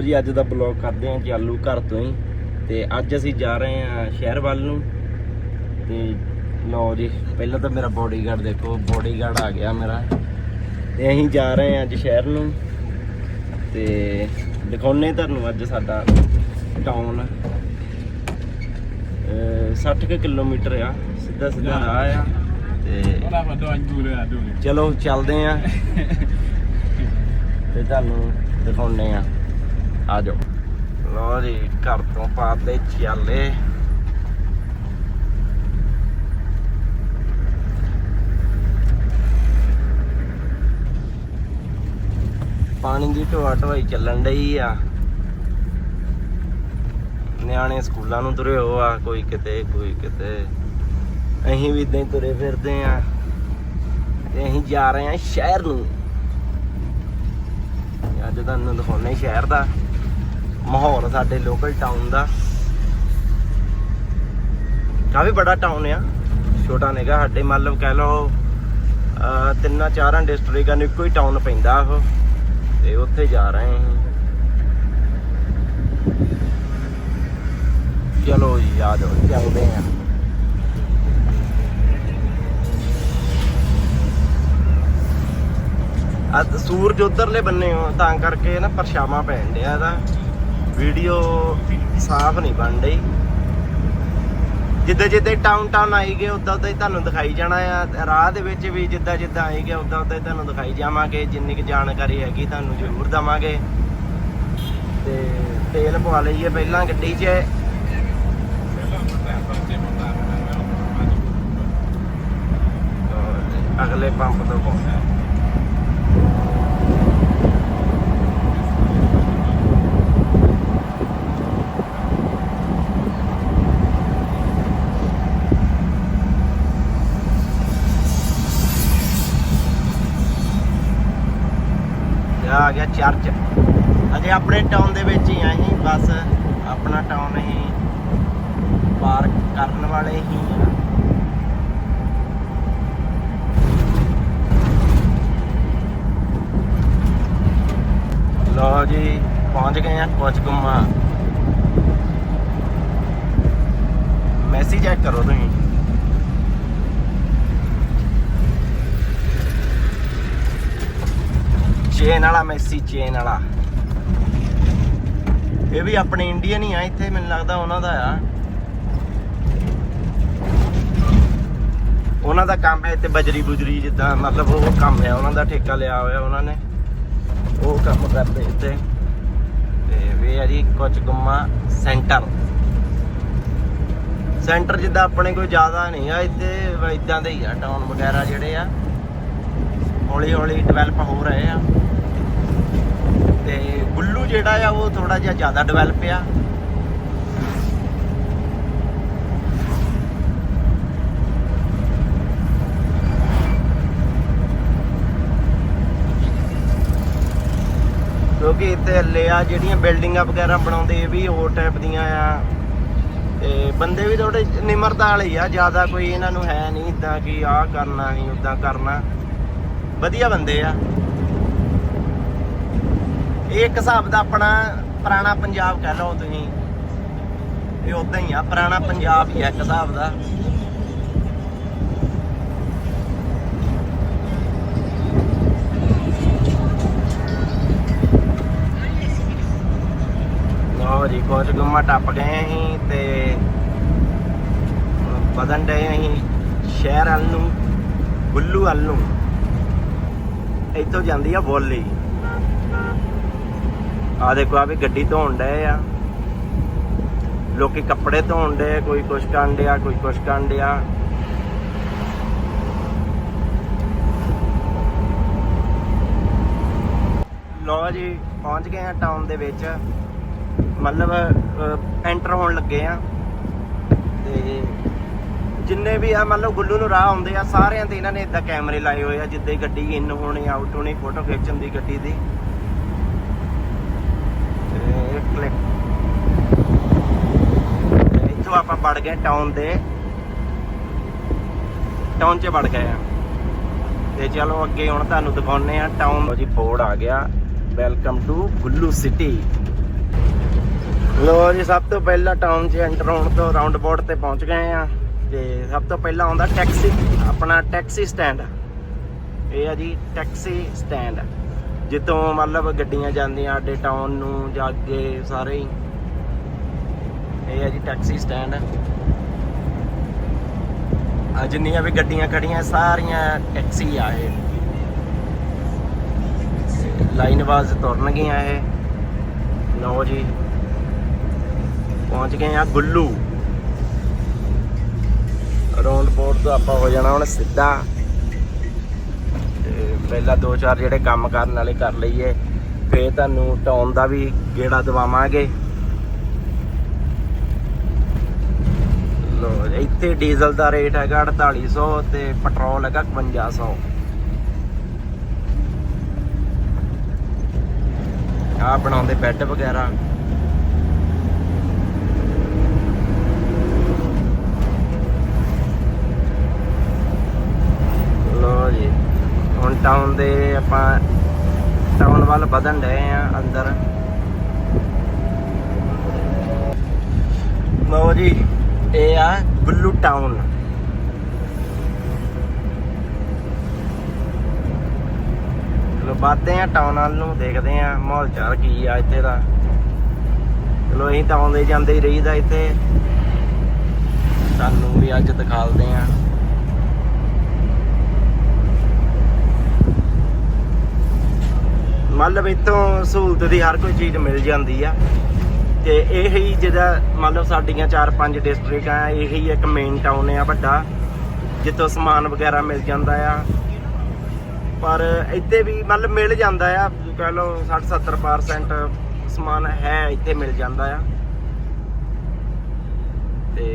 ਲਓ ਜੀ ਅੱਜ ਦਾ ਬਲੌਗ ਕਰਦੇ ਹਾਂ ਚਾਲੂ ਘਰ ਤੋਂ ਹੀ। ਤੇ ਅੱਜ ਅਸੀਂ ਜਾ ਰਹੇ ਹਾਂ ਸ਼ਹਿਰ ਵੱਲ ਨੂੰ। ਤੇ ਲਓ ਜੀ ਪਹਿਲਾਂ ਤਾਂ ਮੇਰਾ ਬੋਡੀਗਾਰਡ ਦੇਖੋ ਬੋਡੀਗਾਰਡ ਆ ਗਿਆ ਮੇਰਾ। ਤੇ ਅਸੀਂ ਜਾ ਰਹੇ ਹਾਂ ਅੱਜ ਸ਼ਹਿਰ ਨੂੰ। ਤੇ ਦਿਖਾਉਨੇ ਤੁਹਾਨੂੰ ਅੱਜ ਸਾਡਾ ਟਾਊਨ 60 ਕੁ ਕਿਲੋਮੀਟਰ ਆ ਸਿੱਧਾ ਸਿੱਧਾ ਰਾਹ ਆ। ਤੇ? ਚਲੋ ਚੱਲਦੇ ਆ ਤੇ ਤੁਹਾਨੂੰ ਦਿਖਾਉਨੇ ਆ ਆ ਜਾਓ। ਲੋ ਜੀ, ਘਰ ਤੋਂ ਪਾਤੇ ਚੱਲੇ। ਪਾਣੀ ਦੀ ਢੋਆ ਢੋਈ ਚੱਲਣ ਡਈ ਆ। ਨਿਆਣੇ ਸਕੂਲਾਂ ਨੂੰ ਤੁਰੇ ਹੋ ਆ, ਕੋਈ ਕਿਤੇ ਕੋਈ ਕਿਤੇ। ਅਸੀਂ ਵੀ ਇਦਾਂ ਹੀ ਤੁਰੇ ਫਿਰਦੇ ਆ। ਤੇ ਅਸੀਂ ਜਾ ਰਹੇ ਹਾਂ ਸ਼ਹਿਰ ਨੂੰ। ਅੱਜ ਤੁਹਾਨੂੰ ਦਿਖਾਉਣੇ ਸ਼ਹਿਰ ਦਾ। ਮਾਹੌਲ ਸਾਡੇ ਲੋਕਲ ਟਾਊਨ ਦਾ। ਕਾਫੀ ਬੜਾ ਟਾਊਨ ਆ। ਛੋਟਾ ਨਿਗਾ ਸਾਡੇ ਮਤਲਬ ਕਹਿ ਲਓ ਤਿੰਨਾਂ ਚਾਰਾਂ ਡਿਸਟ੍ਰਿਕਾਂ ਨੂੰ ਇੱਕੋ ਹੀ ਟਾਊਨ ਪੈਂਦਾ ਉਹ। ਤੇ ਉੱਥੇ ਜਾ ਰਹੇ ਹਾਂ। ਚਲੋ ਯਾਦ ਹੋ ਚੱਲਦੇ ਆਂ ਅੱਜ ਸੂਰਜ ਉਧਰਲੇ ਬੰਨੇ ਹੋ ਤਾਂ ਕਰਕੇ ਨਾ ਪਰਛਾਵਾਂ ਪੈਣ ਡਿਆ ਇਹਦਾ। ਵੀਡੀਓ ਸਾਫ਼ ਨਹੀਂ ਬਣ ਰਹੀ। ਜਿੱਦਾਂ ਜਿੱਦਾਂ ਟਾਊਨ ਟਾਊਨ ਆਈ ਉਦਾਂ ਉਦਾਂ ਹੀ ਤੁਹਾਨੂੰ ਦਿਖਾਈ ਜਾਣਾ ਆ। ਰਾਹ ਦੇ ਵਿੱਚ ਵੀ ਜਿੱਦਾਂ ਜਿੱਦਾਂ ਆਈ ਉਦਾਂ ਉਦਾਂ ਹੀ ਤੁਹਾਨੂੰ ਦਿਖਾਈ ਜਾਵਾਂਗੇ। ਜਿੰਨੀ ਕੁ ਜਾਣਕਾਰੀ ਹੈਗੀ ਤੁਹਾਨੂੰ ਜ਼ਰੂਰ ਦਵਾਂਗੇ। ਤੇ ਤੇਲ ਪਵਾ ਲਈਏ ਪਹਿਲਾਂ ਗੱਡੀ 'ਚ। ਅਗਲੇ ਪੰਪ ਤੋਂ ਪਾਉਂਦਾ ਗਿਆ ਚਰਚ। ਅਜੇ ਆਪਣੇ ਟਾਊਨ ਦੇ ਵਿੱਚ ਹੀ ਆ ਅਸੀਂ, ਬਸ ਆਪਣਾ ਟਾਊਨ ਹੀ ਪਾਰਕ ਕਰਨ ਵਾਲੇ ਹੀ ਆ। ਲਓ ਜੀ, ਪਹੁੰਚ ਗਏ ਆ ਕੁਝ ਗੁੰਮਾ ਮੈਸੇਜ ਚੈੱਕ ਕਰੋ ਤੁਸੀਂ। ਚੇਨ ਵਾਲਾ, ਮੈਸੀ ਚੇਨ ਵਾਲਾ। ਇਹ ਵੀ ਆਪਣੇ ਇੰਡੀਅਨ ਹੀ ਆ, ਇੱਥੇ ਮੈਨੂੰ ਲੱਗਦਾ ਉਹਨਾਂ ਦਾ ਆ। ਉਹਨਾਂ ਦਾ ਕੰਮ ਹੈ ਇੱਥੇ ਬਜਰੀ ਬੁਜਰੀ ਜਿੱਦਾਂ, ਮਤਲਬ ਉਹ ਕੰਮ ਹੈ, ਉਹਨਾਂ ਦਾ ਠੇਕਾ ਲਿਆ ਹੋਇਆ ਉਹਨਾਂ ਨੇ। ਉਹ ਕੰਮ ਕਰਦੇ ਇੱਥੇ। ਤੇ ਵੀ ਆ ਜੀ ਕੁਝ ਗੁੰਮਾ ਸੈਂਟਰ। ਸੈਂਟਰ ਜਿੱਦਾਂ ਆਪਣੇ ਕੋਈ ਜ਼ਿਆਦਾ ਨਹੀਂ ਆ, ਇੱਥੇ ਇਦਾਂ ਦੇ ਹੀ ਆ ਟਾਊਨ ਵਗੈਰਾ ਜਿਹੜੇ ਆ। ਹੌਲੀ ਹੌਲੀ ਡਿਵੈਲਪ ਹੋ ਰਹੇ ਆ। ਜਿਹੜਾ ਆ, ਉਹ ਥੋੜਾ ਜਿਹਾ ਜ਼ਿਆਦਾ ਡਿਵੈਲਪ ਆ। ਕਿਉਂਕਿ ਇੱਥੇ ਹੱਲੇ ਆ, ਜਿਹੜੀਆਂ ਬਿਲਡਿੰਗਾਂ ਵਗੈਰਾ ਬਣਾਉਂਦੇ, ਇਹ ਵੀ ਹੋਰ ਟਾਈਪ ਦੀਆਂ ਆ। ਤੇ ਬੰਦੇ ਵੀ ਥੋੜੇ ਨਿਮਰਤਾ ਵਾਲੇ ਆ, ਜ਼ਿਆਦਾ ਕੋਈ ਇਹਨਾਂ ਨੂੰ ਹੈ ਨਹੀਂ ਇਦਾਂ ਕਿ ਆਹ ਕਰਨਾ ਨਹੀਂ ਉਦਾਂ ਕਰਨਾ। ਵਧੀਆ ਬੰਦੇ ਆ। ਇਹ ਇੱਕ ਹਿਸਾਬ ਦਾ ਆਪਣਾ ਪੁਰਾਣਾ ਪੰਜਾਬ ਕਹਿ ਲਓ ਤੁਸੀਂ। ਇਹ ਉਦਾਂ ਹੀ ਆ, ਪੁਰਾਣਾ ਪੰਜਾਬ ਹੀ ਆ ਇੱਕ ਹਿਸਾਬ ਦਾ। ਲਓ ਜੀ, ਕੁਝ ਗੁੰਮਾ ਟੱਪ ਗਏ ਅਸੀਂ ਤੇ ਵਧਣ ਡਏ ਅਸੀਂ ਸ਼ਹਿਰ ਵੱਲ ਨੂੰ, ਗੁੱਲੂ ਵੱਲ ਨੂੰ। ਇੱਥੋਂ ਜਾਂਦੀ ਆ ਬੋਲੀ। ਆ ਦੇਖੋ ਆ ਵੀ ਗੱਡੀ ਧੋਣ ਡਏ ਆ। ਲੋਕੀ ਕੱਪੜੇ ਧੋਣ ਡਏ, ਕੋਈ ਕੁਛ ਕਰਨ ਡਿਆ, ਕੋਈ ਕੁਛ ਕਰਨ ਡਿਆ। ਲੋ ਜੀ, ਪਹੁੰਚ ਗਏ ਆ ਟਾਊਨ ਦੇ ਵਿੱਚ। ਮਤਲਬ ਐਂਟਰ ਹੋਣ ਲੱਗੇ ਆ। ਤੇ ਜਿੰਨੇ ਵੀ ਆ, ਮਤਲਬ ਗੁੱਲੂ ਨੂੰ ਰਾਹ ਆਉਂਦੇ ਆ, ਸਾਰਿਆਂ ਤੇ ਇਹਨਾਂ ਨੇ ਇਦਾਂ ਕੈਮਰੇ ਲਾਏ ਹੋਏ ਆ, ਜਿੱਦੇ ਗੱਡੀ ਇਨ ਹੋਣੀ ਆਊਟ ਹੋਣੀ ਫੋਟੋ ਖਿੱਚਣ ਦੀ ਗੱਡੀ ਦੀ। ਤੇ ਕਲਿੱਕ ਇੱਥੋਂ ਆਪਾਂ ਵੜ ਗਏ ਟਾਊਨ ਦੇ। ਟਾਊਨ 'ਚ ਵੜ ਗਏ ਆ। ਤੇ ਚਲੋ ਅੱਗੇ ਹੁਣ ਤੁਹਾਨੂੰ ਦਿਖਾਉਨੇ ਆ ਟਾਊਨ ਜੀ ਬੋਰਡ ਆ ਗਿਆ। ਵੈਲਕਮ ਟੂ ਗੁੱਲੂ ਸਿਟੀ ਲੋ ਜੀ, ਸਭ ਤੋਂ ਪਹਿਲਾਂ ਟਾਊਨ 'ਚ ਐਂਟਰ ਹੋਣ ਤੋਂ ਰਾਉਂਡ ਅਬਾਊਟ ਤੇ ਪਹੁੰਚ ਗਏ ਆ। ਤੇ ਸਭ ਤੋਂ ਪਹਿਲਾਂ ਆਉਂਦਾ ਟੈਕਸੀ ਆਪਣਾ ਟੈਕਸੀ ਸਟੈਂਡ ਇਹ ਆ ਜੀ ਟੈਕਸੀ ਸਟੈਂਡ ਜਿੱਥੋਂ ਮਤਲਬ ਗੱਡੀਆਂ ਜਾਂਦੀਆਂ ਆਡੇ ਟਾਊਨ ਨੂੰ ਜਾਂ ਅੱਗੇ ਸਾਰੇ ਹੀ। ਇਹ ਆ ਜੀ ਟੈਕਸੀ ਸਟੈਂਡ ਆ ਜਿੰਨੀਆਂ ਵੀ ਗੱਡੀਆਂ ਖੜੀਆਂ ਸਾਰੀਆਂ ਟੈਕਸੀ ਆ ਇਹ। ਲਾਈਨ ਬਾਜ਼ ਤੁਰਨਗੀਆਂ ਇਹ। ਲਓ ਜੀ। ਪਹੁੰਚ ਗਏ ਆ ਗੁੱਲੂ। ਰੌਂਡ ਬੋਰਡ ਤੋਂ ਆਪਾਂ ਹੋ ਜਾਣਾ ਹੁਣ ਸਿੱਧਾ। ਪਹਿਲਾਂ ਦੋ ਚਾਰ ਜਿਹੜੇ ਕੰਮ ਕਰਨ ਵਾਲੇ ਕਰ ਲਈਏ, ਫੇਰ ਤੁਹਾਨੂੰ ਟਾਊਨ ਦਾ ਵੀ ਗੇੜਾ ਦਵਾਵਾਂਗੇ। ਲੋ ਇੱਥੇ ਡੀਜ਼ਲ ਦਾ ਰੇਟ ਹੈਗਾ 4800 ਤੇ ਪੈਟਰੋਲ ਹੈਗਾ 5500 ਆ ਬਣਾਉਂਦੇ ਬੈੱਡ ਵਗੈਰਾ। ਲੋ ਜੀ। ਹੁਣ ਟਾਊਨ ਦੇ ਆਪਾਂ ਟਾਊਨ ਵੱਲ ਵਧਣ ਡਏ ਆ ਅੰਦਰ। ਲੋ ਜੀ, ਇਹ ਆ ਗੁੱਲੂ ਟਾਊਨ ਚਲੋ ਵੱਧਦੇ ਆ ਟਾਊਨ ਵੱਲ ਨੂੰ, ਦੇਖਦੇ ਆ ਮਾਹੌਲ ਚਾਲ ਕੀ ਆ ਇੱਥੇ ਦਾ। ਚਲੋ ਅਸੀਂ ਤਾਂ ਆਉਂਦੇ ਜਾਂਦੇ ਹੀ ਰਹੀਦਾ ਇੱਥੇ। ਤੁਹਾਨੂੰ ਵੀ ਅੱਜ ਦਿਖਾਲਦੇ ਆ। ਮਤਲਬ ਇੱਥੋਂ ਸਹੂਲਤ ਦੀ ਹਰ ਕੋਈ ਚੀਜ਼ ਮਿਲ ਜਾਂਦੀ ਆ। ਤੇ ਇਹ ਹੀ ਜਿਹੜਾ ਮਤਲਬ ਸਾਡੀਆਂ 4-5 ਡਿਸਟ੍ਰਿਕਟ ਆ, ਇਹੀ ਇੱਕ ਮੇਨ ਟਾਊਨ ਆ ਵੱਡਾ, ਜਿੱਥੋਂ ਸਮਾਨ ਵਗੈਰਾ ਮਿਲ ਜਾਂਦਾ ਆ। ਪਰ ਇੱਥੇ ਵੀ ਮਤਲਬ ਮਿਲ ਜਾਂਦਾ ਆ, ਕਹ ਲਓ 60-70% ਸਮਾਨ ਹੈ, ਇੱਥੇ ਮਿਲ ਜਾਂਦਾ ਆ। ਤੇ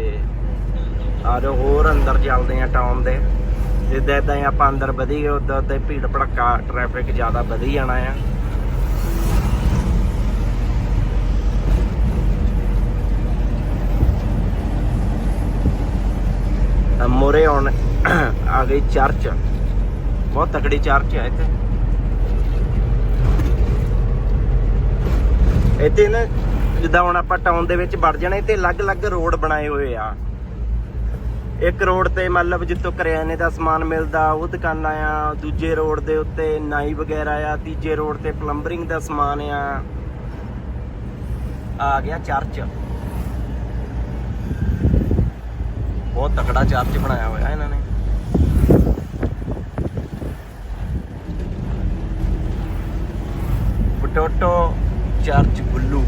ਆ ਹੋਰ ਅੰਦਰ ਚੱਲਦੇ ਆ ਟਾਊਨ ਦੇ ਜਿੱਦਾਂ ਇਦਾਂ ਆਪਾਂ ਅੰਦਰ ਵਧੀਏ ਗਏ ਉਦਾਂ ਭੀੜ ਭੜੱਕਾ ਟ੍ਰੈਫਿਕ ਜ਼ਿਆਦਾ ਵਧੀ ਜਾਣਾ ਆ। ਮੋਰੇ ਹੁਣ ਆ ਗਈ ਚਰਚ। ਬਹੁਤ ਤਕੜੀ ਚਰਚ ਹੈ ਇੱਥੇ। ਇੱਥੇ ਨਾ, ਜਿੱਦਾਂ ਹੁਣ ਆਪਾਂ ਟਾਊਨ ਦੇ ਵਿੱਚ ਵੜ ਜਾਣਾ, ਇੱਥੇ ਅਲੱਗ-ਅਲੱਗ ਰੋਡ ਬਣਾਏ ਹੋਏ ਆ। ਇੱਕ ਰੋਡ ਤੇ ਮਤਲਬ ਜਿੱਥੋਂ ਕਰਿਆਨੇ ਦਾ ਸਮਾਨ ਮਿਲਦਾ, ਉਹ ਦੁਕਾਨਾਂ ਆ। ਦੂਜੇ ਰੋਡ ਦੇ ਉੱਤੇ ਨਾਈ ਵਗੈਰਾ ਆ। ਤੀਜੇ ਰੋਡ ਤੇ ਪਲੰਬਰਿੰਗ ਦਾ ਸਮਾਨ ਆ। ਆ ਗਿਆ ਚਰਚ। ਬਹੁਤ ਤਕੜਾ ਚਾਰਜ ਬਣਾਇਆ ਹੋਇਆ ਇਹਨਾਂ ਨੇ। ਪਟੋਟੋ ਚਰਚ ਬੁੱਲੂ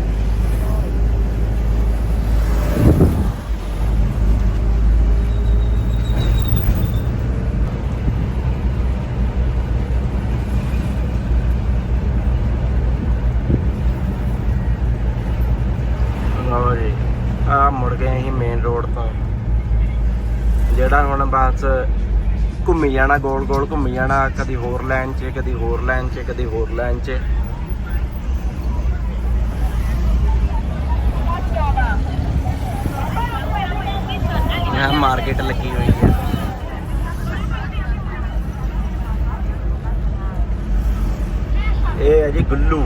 ਲਓ ਜੀ ਆ ਮੁੜ ਗਏ ਅਸੀਂ ਮੇਨ ਰੋਡ ਤੋਂ ਜਿਹੜਾ ਹੁਣ ਬਸ ਘੁੰਮੀ ਜਾਣਾ, ਗੋਲ ਗੋਲ ਘੁੰਮੀ ਜਾਣਾ, ਕਦੀ ਹੋਰ ਲਾਈਨ 'ਚ, ਕਦੀ ਹੋਰ ਲਾਈਨ 'ਚ, ਕਦੀ ਹੋਰ ਲਾਈਨ 'ਚ। ਇਹ ਮਾਰਕੀਟ ਲੱਗੀ ਹੋਈ ਹੈ ਇਹ ਹੈ ਜੀ ਗੁੱਲੂ।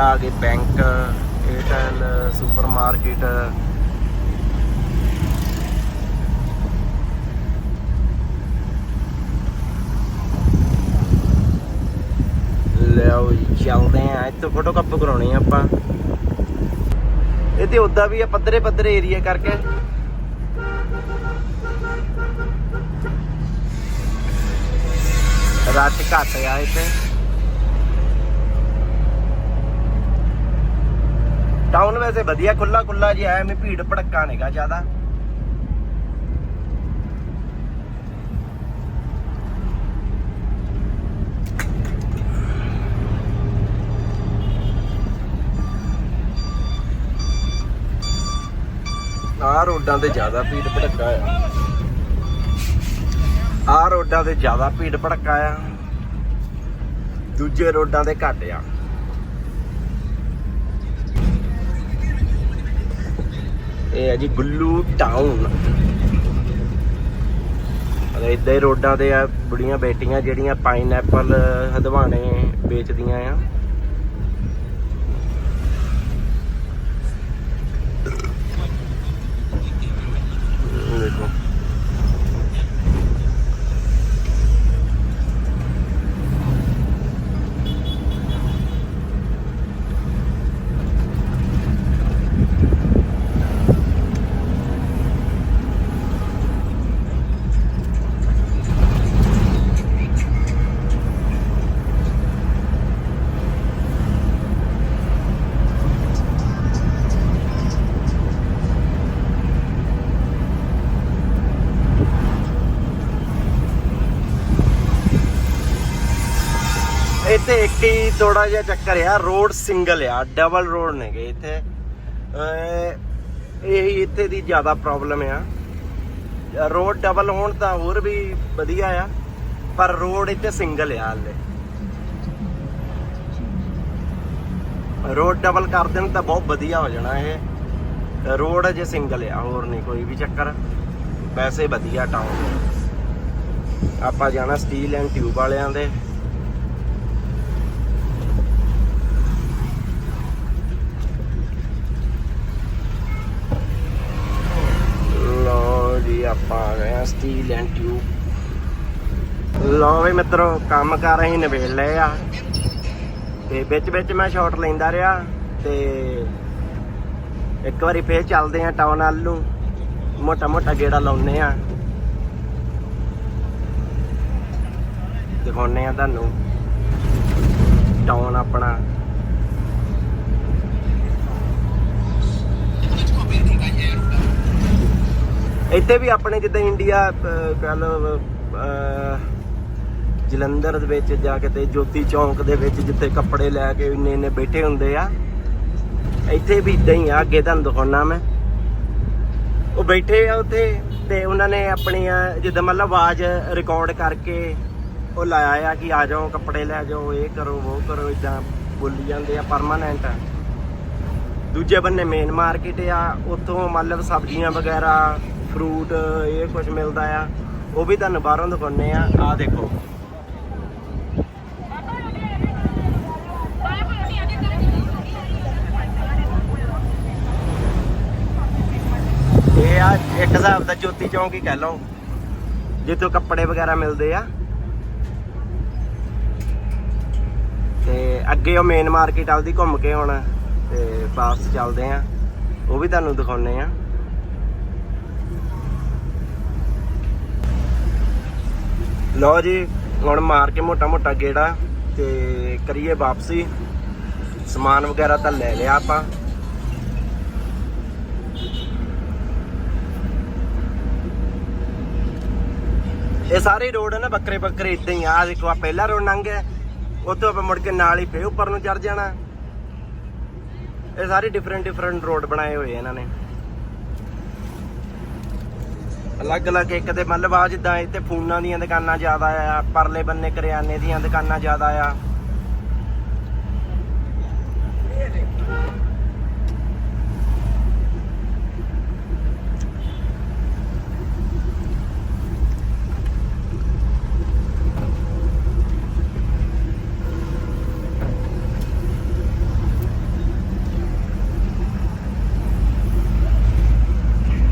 ਇਹ ਆ ਗਏ ਬੈਂਕ ਏਅਰਟੈਲ ਸੁਪਰਮਾਰਕਟ ਲਿਆਓ ਚੱਲਦੇ ਆ। ਇੱਥੋਂ ਫੋਟੋ ਕੱਪ ਕਰਾਉਣੀ ਆ ਆਪਾਂ। ਇਹ ਤੇ ਉਦਾਂ ਵੀ ਆ ਪੱਧਰੇ ਪੱਧਰੇ ਏਰੀਆ ਕਰਕੇ। ਰੱਸ਼ ਘੱਟ ਆ ਇੱਥੇ। ਟਾਊਨ ਵੈਸੇ ਵਧੀਆ ਖੁੱਲਾ ਖੁੱਲਾ ਜਿਹਾ ਐਵੇਂ ਭੀੜ ਭੜੱਕਾ ਨਹੀਂਗਾ ਜ਼ਿਆਦਾ। ਆਹ ਰੋਡਾਂ ਤੇ ਜ਼ਿਆਦਾ ਭੀੜ ਭੜੱਕਾ ਆ। ਆਹ ਰੋਡਾਂ ਤੇ ਜ਼ਿਆਦਾ ਭੀੜ ਭੜੱਕਾ ਆ। ਦੂਜੇ ਰੋਡਾਂ ਤੇ ਘੱਟ ਆ। ਇਹ ਹੈ ਜੀ ਗੁੱਲੂ ਟਾਊਨ ਅਰੇ ਇੱਦਾਂ ਹੀ ਰੋਡਾਂ ਤੇ ਆ, ਬੁੜੀਆਂ ਬੇਟੀਆਂ ਜਿਹੜੀਆਂ ਪਾਈਨਐਪਲ ਹਦਵਾਣੇ ਵੇਚਦੀਆਂ ਆ। ਥੋੜਾ ਜਿਹਾ ਚੱਕਰ ਆ ਰੋਡ ਸਿੰਗਲ ਆ ਡਬਲ ਰੋਡ ਨੇਗੇ ਇੱਥੇ। ਅਹ ਇਹ ਇੱਥੇ ਦੀ ਜ਼ਿਆਦਾ ਪ੍ਰੋਬਲਮ ਆ। ਰੋਡ ਡਬਲ ਹੋਣ ਤਾਂ ਹੋਰ ਵੀ ਵਧੀਆ ਆ, ਪਰ ਰੋਡ ਇੱਥੇ ਸਿੰਗਲ ਆ ਹਾਲੇ। ਰੋਡ ਡਬਲ ਕਰ ਦੇਣ ਤਾਂ ਬਹੁਤ ਵਧੀਆ ਹੋ ਜਾਣਾ ਇਹ। ਰੋਡ ਅਜੇ ਸਿੰਗਲ ਆ, ਹੋਰ ਨਹੀਂ ਕੋਈ ਵੀ ਚੱਕਰ। ਵੈਸੇ ਵਧੀਆ ਟਾਊਨ ਆਪਾਂ ਜਾਣਾ ਸਟੀਲ ਐਂਡ ਟਿਊਬ ਵਾਲਿਆਂ ਦੇ। ਲਓ ਆਪਾਂ ਆ ਗਏ ਆ ਸਟੀਲ ਐਂਡ ਟਿਊਬ ਲਓ ਵੀ ਮਿੱਤਰੋ, ਕੰਮ ਕਰ ਅਸੀਂ ਨਵੇੜ ਲਏ ਆ। ਤੇ ਵਿੱਚ ਵਿੱਚ ਮੈਂ ਸ਼ਾਟ ਲੈਂਦਾ ਰਿਹਾ ਤੇ ਇੱਕ ਵਾਰੀ ਫੇਰ ਚੱਲਦੇ ਆ ਟਾਊਨ ਵੱਲ ਨੂੰ ਮੋਟਾ ਮੋਟਾ ਗੇੜਾ ਲਾਉਨੇ ਆ। ਦਿਖਾਉਨੇ ਆ ਤੁਹਾਨੂੰ। ਟਾਊਨ ਆਪਣਾ। ਇੱਥੇ ਵੀ ਆਪਣੇ ਜਿੱਦਾਂ ਇੰਡੀਆ ਕਹ ਲਓ ਜਲੰਧਰ ਦੇ ਵਿੱਚ ਜਾ ਕੇ ਤੇ ਜੋਤੀ ਚੌਂਕ ਦੇ ਵਿੱਚ ਜਿੱਥੇ ਕੱਪੜੇ ਲੈ ਕੇ ਇੰਨੇ ਇੰਨੇ ਬੈਠੇ ਹੁੰਦੇ ਆ, ਇੱਥੇ ਵੀ ਇਦਾਂ ਹੀ ਆ, ਅੱਗੇ ਤੁਹਾਨੂੰ ਦਿਖਾਉਣਾ ਮੈਂ। ਉਹ ਬੈਠੇ ਆ ਉੱਥੇ ਤੇ ਉਹਨਾਂ ਨੇ ਆਪਣੀਆਂ ਜਿੱਦਾਂ ਮਤਲਬ ਆਵਾਜ਼ ਰਿਕਾਰਡ ਕਰਕੇ ਉਹ ਲਾਇਆ ਆ ਕਿ ਆ ਜਾਓ, ਕੱਪੜੇ ਲੈ ਜਾਓ, ਇਹ ਕਰੋ, ਉਹ ਕਰੋ, ਇਦਾਂ ਬੋਲੀ ਜਾਂਦੇ ਆ ਪਰਮਾਨੈਂਟ ਦੂਜੇ ਬੰਨੇ ਮੇਨ ਮਾਰਕੀਟ ਆ, ਉੱਥੋਂ ਮਤਲਬ ਸਬਜ਼ੀਆਂ ਵਗੈਰਾ ਫਰੂਟ ਇਹ ਕੁਝ ਮਿਲਦਾ ਆ। ਉਹ ਵੀ ਤੁਹਾਨੂੰ ਬਾਹਰੋਂ ਦਿਖਾਉਨੇ ਆ। ਆ ਦੇਖੋ। ਇਹ ਆ ਇੱਕ ਹਿਸਾਬ ਦਾ ਜੋਤੀ ਚੌਂਕ ਹੀ ਕਹਿ ਲਓ। ਜਿੱਥੋਂ ਕੱਪੜੇ ਵਗੈਰਾ ਮਿਲਦੇ ਆ। ਤੇ ਅੱਗੇ ਉਹ ਮੇਨ ਮਾਰਕੀਟ ਆਉਦੀ ਘੁੰਮ ਕੇ ਹੁਣ ਤੇ ਵਾਪਸ ਚੱਲਦੇ ਆ। ਉਹ ਵੀ ਤੁਹਾਨੂੰ ਦਿਖਾਉਨੇ ਆ। ਲਓ ਜੀ, ਹੁਣ ਮਾਰ ਕੇ ਮੋਟਾ ਮੋਟਾ ਗੇੜਾ ਤੇ ਕਰੀਏ ਵਾਪਸੀ। ਸਮਾਨ ਵਗੈਰਾ ਤਾਂ ਲੈ ਲਿਆ ਆਪਾਂ। ਇਹ ਸਾਰੇ ਰੋਡ ਨਾ ਬੱਕਰੇ ਬੱਕਰੇ ਇਦਾਂ ਹੀ ਆ। ਆਹ ਦੇਖੋ ਆ ਪਹਿਲਾ ਰੋਡ ਲੰਘਿਆ ਉੱਥੋਂ ਆਪਾਂ ਮੁੜ ਕੇ ਨਾਲ ਹੀ ਫੇਰ ਉੱਪਰ ਨੂੰ ਚੜ ਜਾਣਾ। ਇਹ ਸਾਰੇ ਡਿਫਰੈਂਟ ਡਿਫਰੈਂਟ ਰੋਡ ਬਣਾਏ ਹੋਏ ਇਹਨਾਂ ਨੇ। ਅਲੱਗ-ਅਲੱਗ ਇੱਕ ਤੇ ਮਤਲਬ ਆ ਜਿੱਦਾਂ ਇੱਥੇ ਫੋਨਾਂ ਦੀਆਂ ਦੁਕਾਨਾਂ ਜ਼ਿਆਦਾ ਆ, ਪਰਲੇ ਬੰਨੇ ਕਰਿਆਨੇ ਦੀਆਂ ਦੁਕਾਨਾਂ ਜ਼ਿਆਦਾ ਆ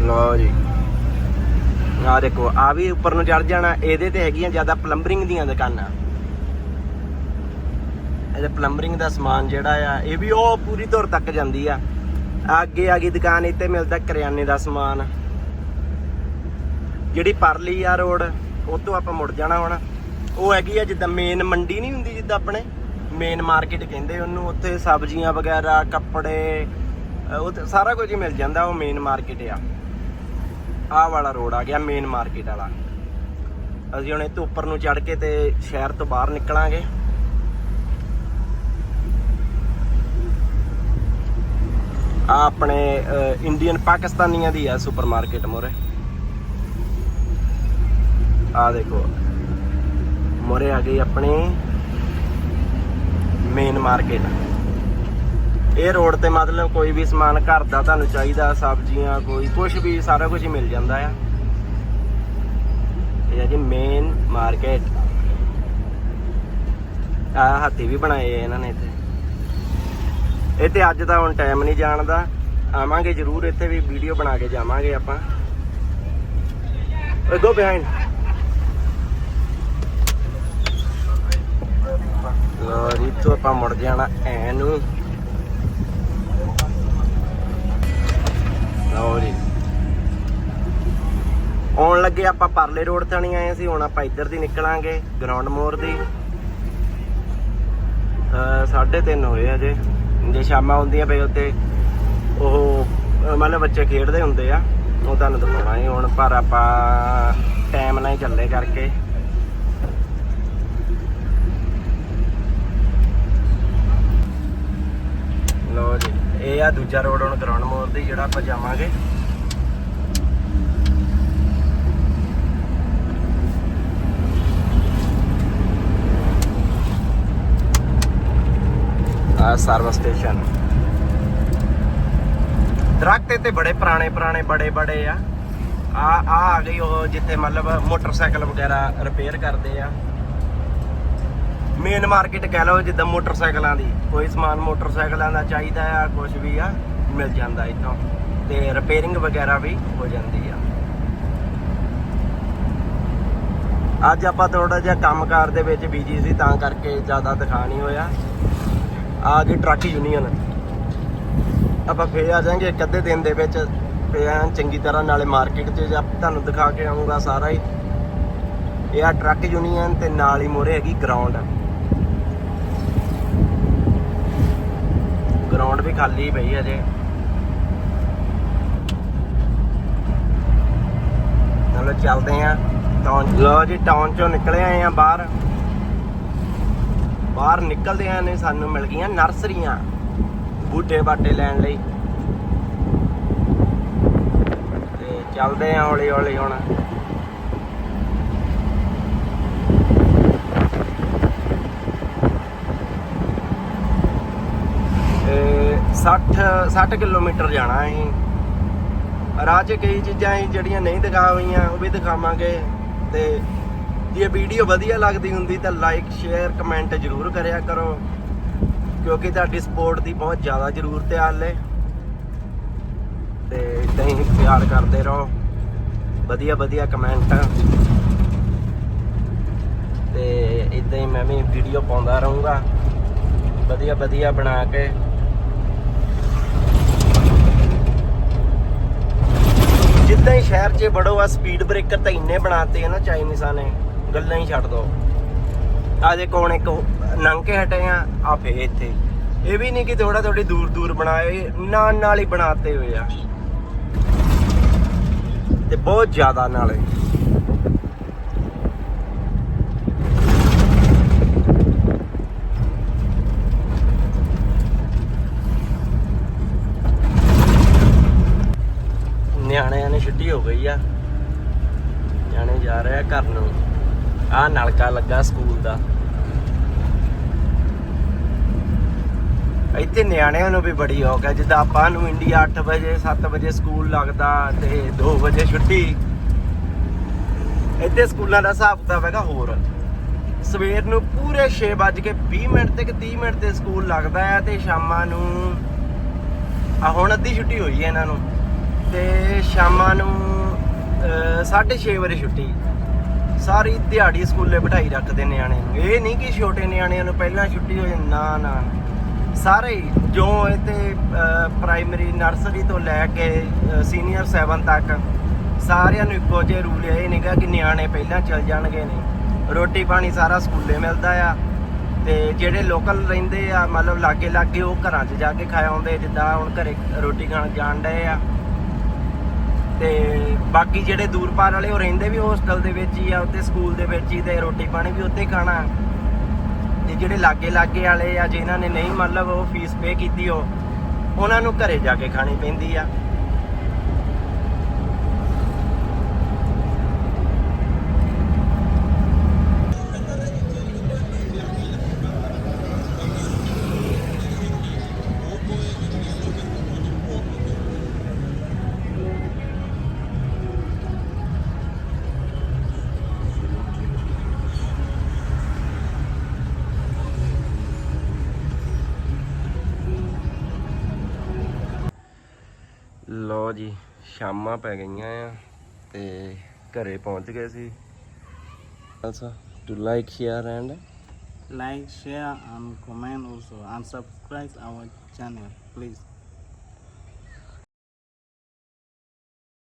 ਲਓ ਜੀ ਆ ਦੇਖੋ ਆ ਵੀ ਉੱਪਰ ਨੂੰ ਚੜ ਜਾਣਾ, ਇਹਦੇ ਤੇ ਹੈਗੀਆਂ ਜ਼ਿਆਦਾ ਪਲੰਬਰਿੰਗ ਦੀਆਂ ਦੁਕਾਨਾਂ। ਇਹਦੇ ਪਲੰਬਰਿੰਗ ਦਾ ਸਮਾਨ ਜਿਹੜਾ ਆ, ਇਹ ਵੀ ਉਹ ਪੂਰੀ ਧੁਰ ਤੱਕ ਜਾਂਦੀ ਆ। ਅੱਗੇ ਆ ਗਈ ਦੁਕਾਨ, ਇੱਥੇ ਮਿਲਦਾ ਕਰਿਆਨੇ ਦਾ ਸਮਾਨ। ਜਿਹੜੀ ਪਰਲੀ ਆ ਰੋਡ, ਉਹ ਤੋਂ ਆਪਾਂ ਮੁੜ ਜਾਣਾ ਹੁਣ। ਉਹ ਹੈਗੀ ਆ ਜਿੱਦਾਂ ਮੇਨ ਮੰਡੀ ਨਹੀਂ ਹੁੰਦੀ ਜਿੱਦਾਂ ਆਪਣੇ? ਮੇਨ ਮਾਰਕੀਟ ਕਹਿੰਦੇ ਉਹਨੂੰ, ਉੱਥੇ ਸਬਜ਼ੀਆਂ ਵਗੈਰਾ, ਕੱਪੜੇ, ਅਹ ਸਾਰਾ ਕੁਝ ਹੀ ਮਿਲ ਜਾਂਦਾ, ਉਹ ਮੇਨ ਮਾਰਕੀਟ ਆ। ਆਹ ਵਾਲਾ ਰੋਡ ਆ ਗਿਆ ਮੇਨ ਮਾਰਕੀਟ ਵਾਲਾ। ਅਸੀਂ ਹੁਣ ਇੱਥੇ ਉੱਪਰ ਨੂੰ ਚੜ ਕੇ ਤੇ ਸ਼ਹਿਰ ਤੋਂ ਬਾਹਰ ਨਿਕਲਾਂਗੇ। ਆ ਆਪਣੇ ਇੰਡੀਅਨ ਪਾਕਿਸਤਾਨੀਆਂ ਦੀ ਆ ਸੁਪਰਮਾਰਕਟ ਮੋਰੇ। ਆ ਦੇਖੋ। ਮੋਰੇ ਆ ਗਈ ਆਪਣੀ ਮੇਨ ਮਾਰਕੀਟ ਇਹ ਰੋਡ ਤੇ ਮਤਲਬ ਕੋਈ ਵੀ ਸਮਾਨ ਘਰ ਦਾ ਤੁਹਾਨੂੰ ਚਾਹੀਦਾ, ਸਬਜ਼ੀਆਂ ਕੋਈ ਕੁਝ ਵੀ ਸਾਰਾ ਕੁਝ ਹੀ ਮਿਲ ਜਾਂਦਾ ਆ। ਇਹ ਹੈ ਜੀ ਮੇਨ ਮਾਰਕੀਟ ਆ ਹਾਥੀ ਵੀ ਬਣਾਏ ਇਹਨਾਂ ਨੇ ਇੱਥੇ। ਇੱਥੇ ਅੱਜ ਤਾਂ ਹੁਣ ਟਾਈਮ ਨਹੀਂ ਜਾਣਦਾ। ਆਵਾਂਗੇ ਜ਼ਰੂਰ ਇੱਥੇ ਵੀ ਵੀਡੀਓ ਬਣਾ ਕੇ ਜਾਵਾਂਗੇ ਆਪਾਂ। ਓਏ ਗੋ ਬਿਹਾਈਂਡ ਲੋ ਜੀ ਤੋਂ ਆਪਾਂ ਮੁੜ ਜਾਣਾ ਐ ਨੂੰ ਲਓ ਜੀ। ਆਉਣ ਲੱਗੇ ਆਪਾਂ ਪਰਲੇ ਰੋਡ ਤੇ ਨਹੀਂ ਆਏ ਸੀ, ਹੁਣ ਆਪਾਂ ਇੱਧਰ ਦੀ ਨਿਕਲਾਂਗੇ ਗਰਾਊਂਡ ਮੋਰ ਦੀ। ਅ 3:30 ਹੋਏ ਅਜੇ ਜੇ। ਸ਼ਾਮਾਂ ਹੁੰਦੀਆਂ ਪਈ ਉੱਤੇ ਉਹ, ਮਤਲਬ ਬੱਚੇ ਖੇਡਦੇ ਹੁੰਦੇ ਆ, ਉਹ ਤੁਹਾਨੂੰ ਦਿਖਾਉਣਾ ਹੀ ਹੁਣ, ਪਰ ਆਪਾਂ ਟਾਈਮ ਨਾਲ ਹੀ ਚੱਲੇ ਕਰਕੇ। ਲੋ ਜੀ। ਇਹ ਆ ਦੂਜਾ ਰੋਡ ਹੁਣ ਗਰਾਊਂਡ ਮੋਰ ਦੀ ਜਿਹੜਾ ਆਪਾਂ ਜਾਵਾਂਗੇ। ਆ ਸਰਵਿਸ ਸਟੇਸ਼ਨ। ਦਰਖਤ ਇੱਥੇ ਬੜੇ ਪੁਰਾਣੇ ਪੁਰਾਣੇ, ਬੜੇ ਬੜੇ ਆ। ਆ ਆ ਆ ਗਈ ਉਹ ਜਿੱਥੇ ਮਤਲਬ ਮੋਟਰਸਾਈਕਲ ਵਗੈਰਾ ਰਿਪੇਅਰ ਕਰਦੇ ਆ। ਮੇਨ ਮਾਰਕੀਟ ਕਹਿ ਲਓ ਜਿੱਦਾਂ ਮੋਟਰਸਾਈਕਲਾਂ ਦੀ। ਕੋਈ ਸਮਾਨ ਮੋਟਰਸਾਈਕਲਾਂ ਦਾ ਚਾਹੀਦਾ ਆ ਕੁਝ ਵੀ ਆ, ਮਿਲ ਜਾਂਦਾ ਇੱਥੋਂ। ਤੇ ਰਿਪੇਅਰਿੰਗ ਵਗੈਰਾ ਵੀ ਹੋ ਜਾਂਦੀ ਆ। ਅੱਜ ਆਪਾਂ ਥੋੜਾ ਜਿਹਾ ਕੰਮਕਾਰ ਦੇ ਵਿੱਚ ਬਿਜ਼ੀ ਸੀ, ਤਾਂ ਕਰਕੇ ਜ਼ਿਆਦਾ ਦਿਖਾ ਨਹੀਂ ਹੋਇਆ। ਆ ਗਈ ਟਰੱਕ ਯੂਨੀਅਨ ਆਪਾਂ ਫੇਰ ਆ ਜਾਾਂਗੇ ਇੱਕ ਅੱਧੇ ਦਿਨ ਦੇ ਵਿੱਚ। ਫੇਰ ਐਨ ਚੰਗੀ ਤਰ੍ਹਾਂ ਨਾਲੇ ਮਾਰਕੀਟ 'ਚ ਜਾਂ ਤੁਹਾਨੂੰ ਦਿਖਾ ਕੇ ਆਉਂਗਾ ਸਾਰਾ ਹੀ। ਇਹ ਆ ਟਰੱਕ ਯੂਨੀਅਨ ਤੇ ਨਾਲ ਹੀ ਮੋਰੇ ਹੈਗੀ ਗਰਾਊਂਡ ਗਰਾਊਂਡ ਵੀ ਖਾਲੀ ਪਈ ਅਜੇ। ਚਲੋ ਚੱਲਦੇ ਆ। ਟਾਊਨ ਲੋ ਜੀ ਟਾਊਨ ਚੋਂ ਨਿਕਲੇ ਆਏ ਆ ਬਾਹਰ। ਬਾਹਰ ਨਿਕਲਦੇ ਆ ਨੇ ਸਾਨੂੰ ਮਿਲ ਗਈਆਂ ਨਰਸਰੀਆਂ, ਬੂਟੇ ਬਾਟੇ ਲੈਣ ਲਈ। ਤੇ ਚੱਲਦੇ ਆ ਹੌਲੀ ਹੌਲੀ ਹੁਣ ਤੇ 60 60 ਕਿਲੋਮੀਟਰ ਜਾਣਾ ਅਸੀਂ ਰਾਹ 'ਚ ਕਈ ਚੀਜ਼ਾਂ ਸੀ ਜਿਹੜੀਆਂ ਨਹੀਂ ਦਿਖਾ ਹੋਈਆਂ, ਉਹ ਵੀ ਦਿਖਾਵਾਂਗੇ। ਤੇ ਜੇ ਵੀਡੀਓ ਵਧੀਆ ਲੱਗਦੀ ਹੁੰਦੀ ਤਾਂ ਲਾਈਕ ਸ਼ੇਅਰ ਕਮੈਂਟ ਜ਼ਰੂਰ ਕਰਿਆ ਕਰੋ। ਕਿਉਂਕਿ ਤੁਹਾਡੀ ਸਪੋਰਟ ਦੀ ਬਹੁਤ ਜ਼ਿਆਦਾ ਜ਼ਰੂਰਤ ਹੈ ਹਾਲੇ। ਤੇ ਇਦਾਂ ਹੀ ਪਿਆਰ ਕਰਦੇ ਰਹੋ। ਵਧੀਆ ਵਧੀਆ ਕਮੈਂਟ ਤੇ ਇਦਾਂ ਹੀ ਮੈਂ ਵੀ ਵੀਡੀਓ ਪਾਉਂਦਾ ਰਹੂੰਗਾ। ਵਧੀਆ ਵਧੀਆ ਬਣਾ ਕੇ ਜਿੱਦਾਂ ਹੀ ਸ਼ਹਿਰ 'ਚ ਬੜੋ ਆ ਸਪੀਡ ਬ੍ਰੇਕਰ ਤਾਂ ਇੰਨੇ ਬਣਾਤੇ ਆ ਨਾ ਚਾਈਨੀਜ਼ਾਂ ਨੇ। ਗੱਲਾਂ ਹੀ ਛੱਡ ਦੋ। ਆ ਦੇ ਕੋਣ ਇੱਕ ਨੰਗ ਕੇ ਹਟੇ ਆ ਆ ਫੇ ਇੱਥੇ। ਇਹ ਵੀ ਨਹੀਂ ਕਿ ਥੋੜਾ ਥੋੜੀ ਦੂਰ ਦੂਰ ਬਣਾਏ, ਨਾਲ ਨਾਲ ਹੀ ਬਣਾਤੇ ਹੋਏ ਆ। ਤੇ ਬਹੁਤ ਜ਼ਿਆਦਾ ਨਾਲੇ ਨਿਆਣਿਆਂ ਹੋ ਗਈ ਆ। ਨਿਆਣੇ ਜਾ ਰਹੇ ਘਰ ਨੂੰ। ਆ ਨਲਕਾ ਲੱਗਾ ਸਕੂਲ ਦਾ। ਇੱਥੇ ਨਿਆਣਿਆਂ ਨੂੰ ਵੀ ਬੜੀ ਔਖ ਹੈ ਜਿੱਦਾਂ ਆਪਾਂ ਨੂੰ ਇੰਡੀਆ 8 ਵਜੇ 7 ਵਜੇ ਸਕੂਲ ਲੱਗਦਾ ਤੇ 2 ਵਜੇ ਛੁੱਟੀ। ਇੱਥੇ ਸਕੂਲਾਂ ਦਾ ਹਿਸਾਬ ਕਿਤਾਬ ਹੈਗਾ ਹੋਰ। ਸਵੇਰ ਨੂੰ ਪੂਰੇ 6 ਵੱਜ ਕੇ 20 ਮਿੰਟ ਤੇ 30 ਮਿੰਟ ਤੇ ਸਕੂਲ ਲੱਗਦਾ ਹੈ ਤੇ ਸ਼ਾਮਾਂ ਨੂੰ ਆ ਹੁਣ ਅੱਧੀ ਛੁੱਟੀ ਹੋਈ ਹੈ ਇਹਨਾਂ ਨੂੰ। ਤੇ ਸ਼ਾਮਾਂ ਨੂੰ 6:30 ਵਜੇ ਛੁੱਟੀ। ਸਾਰੀ ਦਿਹਾੜੀ ਸਕੂਲੇ ਬਿਠਾਈ ਰੱਖਦੇ ਨਿਆਣੇ ਨੂੰ। ਇਹ ਨਹੀਂ ਕਿ ਛੋਟੇ ਨਿਆਣਿਆਂ ਨੂੰ ਪਹਿਲਾਂ ਛੁੱਟੀ ਹੋ ਜਾਂਦੀ, ਨਾ ਨਾ। ਸਾਰੇ ਜੋ ਇੱਥੇ ਪ੍ਰਾਇਮਰੀ ਨਰਸਰੀ ਤੋਂ ਲੈ ਕੇ ਸੀਨੀਅਰ 7 ਤੱਕ, ਸਾਰਿਆਂ ਨੂੰ ਇੱਕੋ ਜਿਹੇ ਰੂਲ ਹੈ ਇਹ ਨਹੀਂਗਾ ਕਿ ਨਿਆਣੇ ਪਹਿਲਾਂ ਚਲ ਜਾਣਗੇ ਨਹੀਂ ਰੋਟੀ ਪਾਣੀ ਸਾਰਾ ਸਕੂਲੇ ਮਿਲਦਾ ਆ। ਤੇ ਜਿਹੜੇ ਲੋਕਲ ਰਹਿੰਦੇ ਆ, ਮਤਲਬ ਲਾਗੇ ਲਾਗੇ ਉਹ ਘਰਾਂ 'ਚ ਜਾ ਕੇ ਖਾ ਆਉਂਦੇ ਜਿੱਦਾਂ ਹੁਣ ਘਰੇ ਰੋਟੀ ਖਾਣ ਜਾਣ ਡਏ ਆ। ਤੇ ਬਾਕੀ ਜਿਹੜੇ ਦੂਰ ਪਾਰ ਵਾਲੇ ਉਹ ਰਹਿੰਦੇ ਵੀ ਹੋਸਟਲ ਦੇ ਵਿੱਚ ਹੀ ਆ ਉੱਤੇ ਸਕੂਲ ਦੇ ਵਿੱਚ ਹੀ ਤੇ ਰੋਟੀ ਪਾਣੀ ਵੀ ਉੱਥੇ ਖਾਣਾ। ਤੇ ਜਿਹੜੇ ਲਾਗੇ ਲਾਗੇ ਵਾਲੇ ਆ, ਜਿਨ੍ਹਾਂ ਨੇ ਨਹੀਂ ਮਤਲਬ ਉਹ ਫੀਸ ਪੇ ਕੀਤੀ, ਉਹ ਉਹਨਾਂ ਨੂੰ ਘਰੇ ਜਾ ਕੇ ਖਾਣੀ ਪੈਂਦੀ ਆ। ਸ਼ਾਮਾਂ ਪੈ ਗਈਆਂ ਆ ਤੇ ਘਰੇ ਪਹੁੰਚ ਗਏ ਸੀ also to like share and Like, share, and comment also, and subscribe our channel, please.